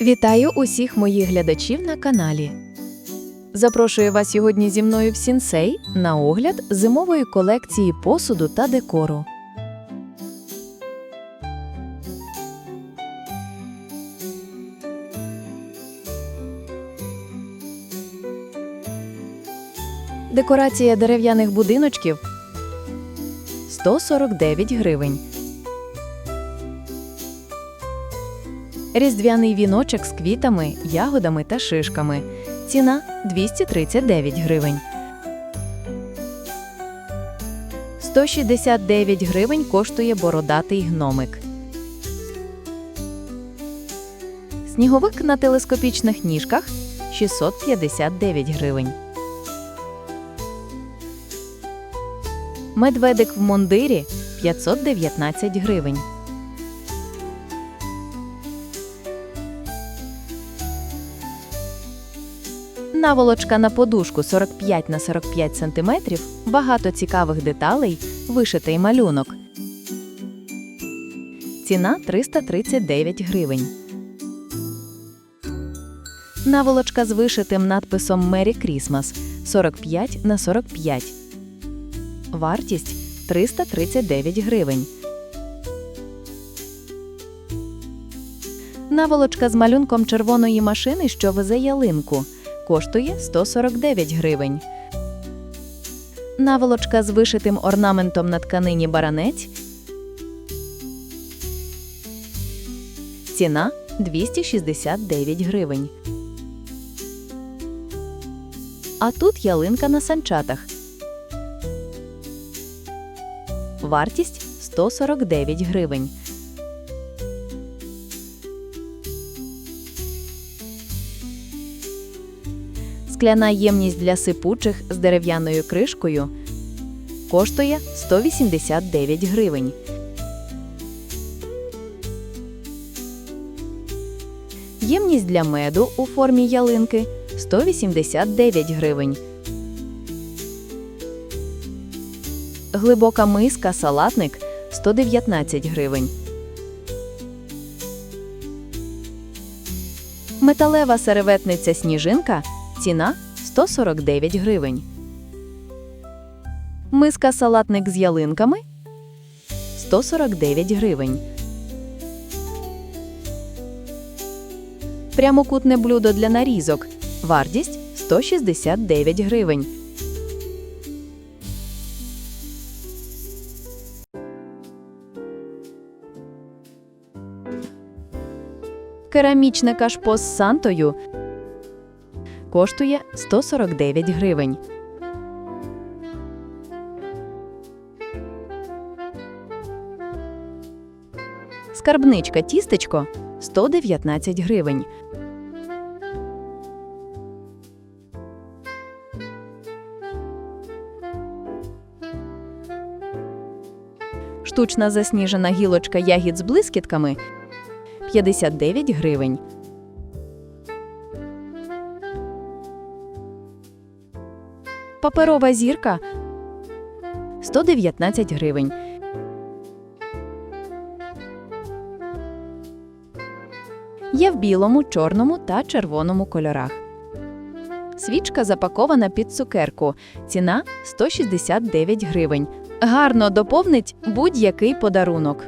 Вітаю усіх моїх глядачів на каналі. Запрошую вас сьогодні зі мною в Сінсей на огляд зимової колекції посуду та декору. Декорація дерев'яних будиночків 149 гривень. Різдвяний віночок з квітами, ягодами та шишками. Ціна 239 гривень. 169 гривень коштує бородатий гномик. Сніговик на телескопічних ніжках 659 гривень. Медведик в мондирі 519 гривень. Наволочка на подушку 45 на 45 см, багато цікавих деталей, вишитий малюнок. Ціна 339 гривень. Наволочка з вишитим надписом Мері Крісмас 45 на 45. Вартість 339 гривень. Наволочка з малюнком червоної машини, що везе ялинку, коштує 149 гривень. Наволочка з вишитим орнаментом на тканині баранець. Ціна 269 гривень. А тут ялинка на санчатах. Вартість 149 гривень. Скляна ємність для сипучих з дерев'яною кришкою коштує 189 гривень. Ємність для меду у формі ялинки 189 гривень. Глибока миска салатник 119 гривень. Металева серветниця сніжинка ціна 149 гривень. Миска салатник з ялинками 149 гривень. Прямокутне блюдо для нарізок. Вартість 169 гривень. Керамічне кашпо з сантою коштує 149 гривень. Скарбничка тістечко 119 гривень. Штучна засніжена гілочка ягід з блискітками 59 гривень. Паперова зірка 119 гривень. Є в білому, чорному та червоному кольорах. Свічка запакована під цукерку. Ціна 169 гривень. Гарно доповнить будь-який подарунок.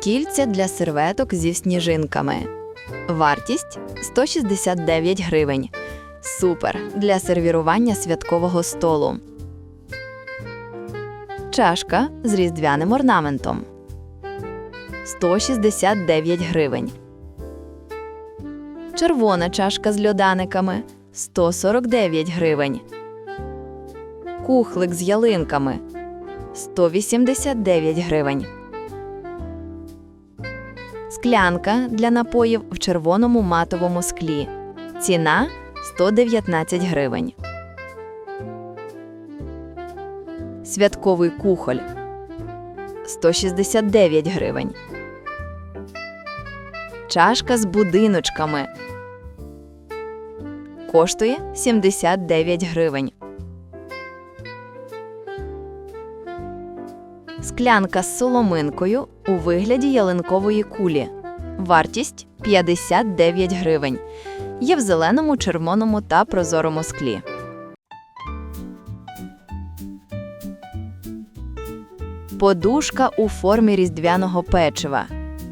Кільця для серветок зі сніжинками. Вартість 169 гривень. Супер для сервірування святкового столу. Чашка з різдвяним орнаментом 169 гривень. Червона чашка з льоданиками 149 гривень. Кухлик з ялинками 189 гривень. Склянка для напоїв в червоному матовому склі. Ціна 119 гривень. Святковий кухоль 169 гривень. Чашка з будиночками коштує 79 гривень. Склянка з соломинкою у вигляді ялинкової кулі. Вартість 59 гривень. Є в зеленому, червоному та прозорому склі. Подушка у формі різдвяного печива.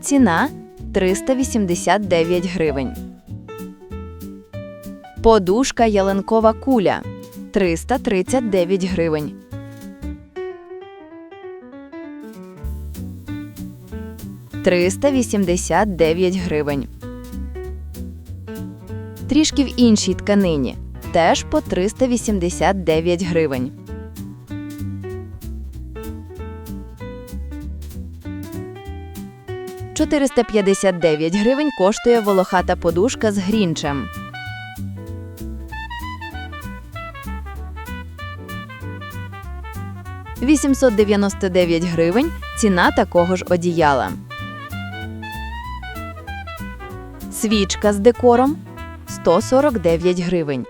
Ціна 389 гривень. Подушка ялинкова куля 339 гривень. Триста вісімдесят дев'ять гривень. Трішки в іншій тканині. Теж по 389 гривень. Чотириста гривень коштує волохата подушка з грінчем. Вісімсот гривень ціна такого ж одіяла. Свічка з декором 149 гривень.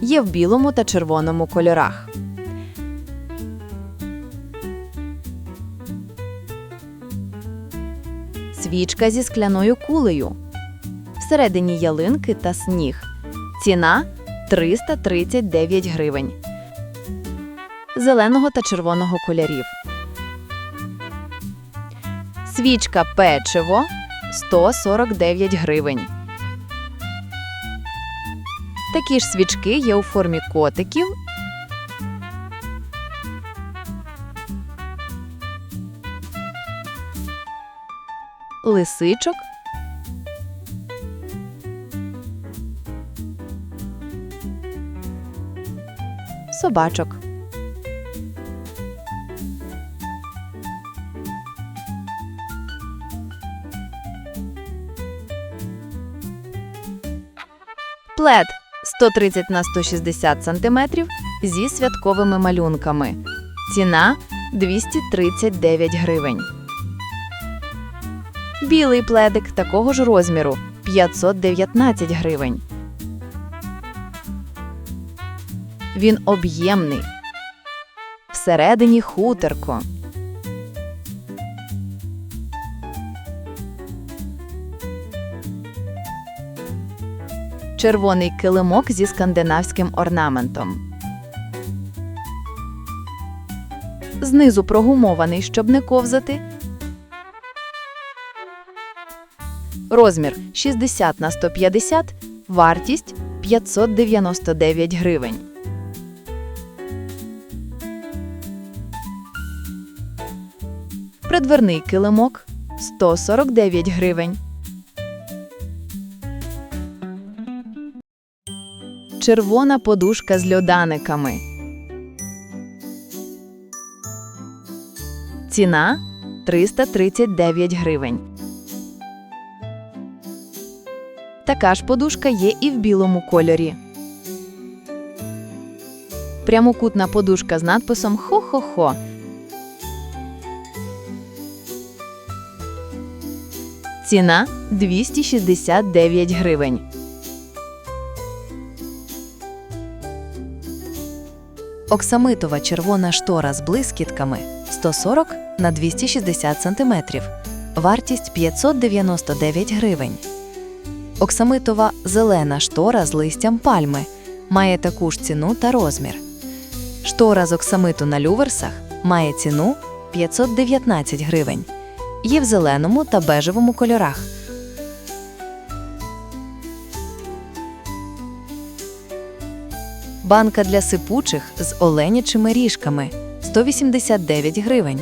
Є в білому та червоному кольорах. Свічка зі скляною кулею. Всередині ялинки та сніг. Ціна 339 гривень. Зеленого та червоного кольорів. Свічка печиво 149 гривень. Такі ж свічки є у формі котиків. Лисичок. Собачок. Плед 130 на 160 см зі святковими малюнками. Ціна 239 гривень. Білий пледик такого ж розміру 519 гривень. Він об'ємний. Всередині хутерко. Червоний килимок зі скандинавським орнаментом. Знизу прогумований, щоб не ковзати. Розмір 60 на 150, вартість 599 гривень. Придверний килимок 149 гривень. Червона подушка з льоданиками. Ціна 339 гривень. Така ж подушка є і в білому кольорі. Прямокутна подушка з надписом Хо-хо-хо. Ціна 269 гривень. Оксамитова червона штора з блискітками 140 на 260 см. Вартість 599 гривень. Оксамитова зелена штора з листям пальми має таку ж ціну та розмір. Штора з оксамиту на люверсах має ціну 519 гривень. Є в зеленому та бежевому кольорах. Банка для сипучих з оленячими ріжками 189 гривень.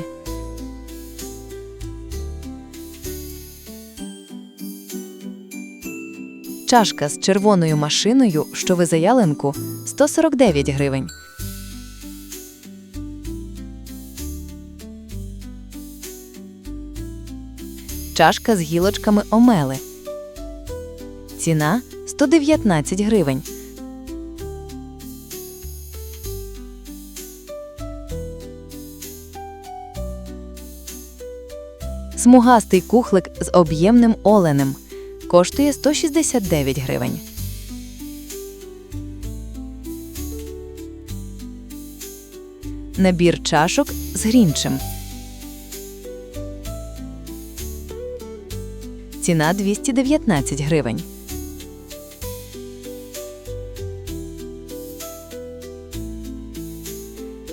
Чашка з червоною машиною, що везе ялинку 149 гривень. Чашка з гілочками омели. Ціна 119 гривень. Смугастий кухлик з об'ємним оленем коштує 169 гривень. Набір чашок з грінчем. Ціна 219 гривень.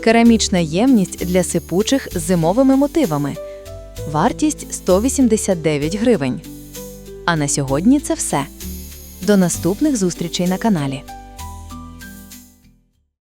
Керамічна ємність для сипучих з зимовими мотивами. Вартість 189 гривень. А на сьогодні це все. До наступних зустрічей на каналі.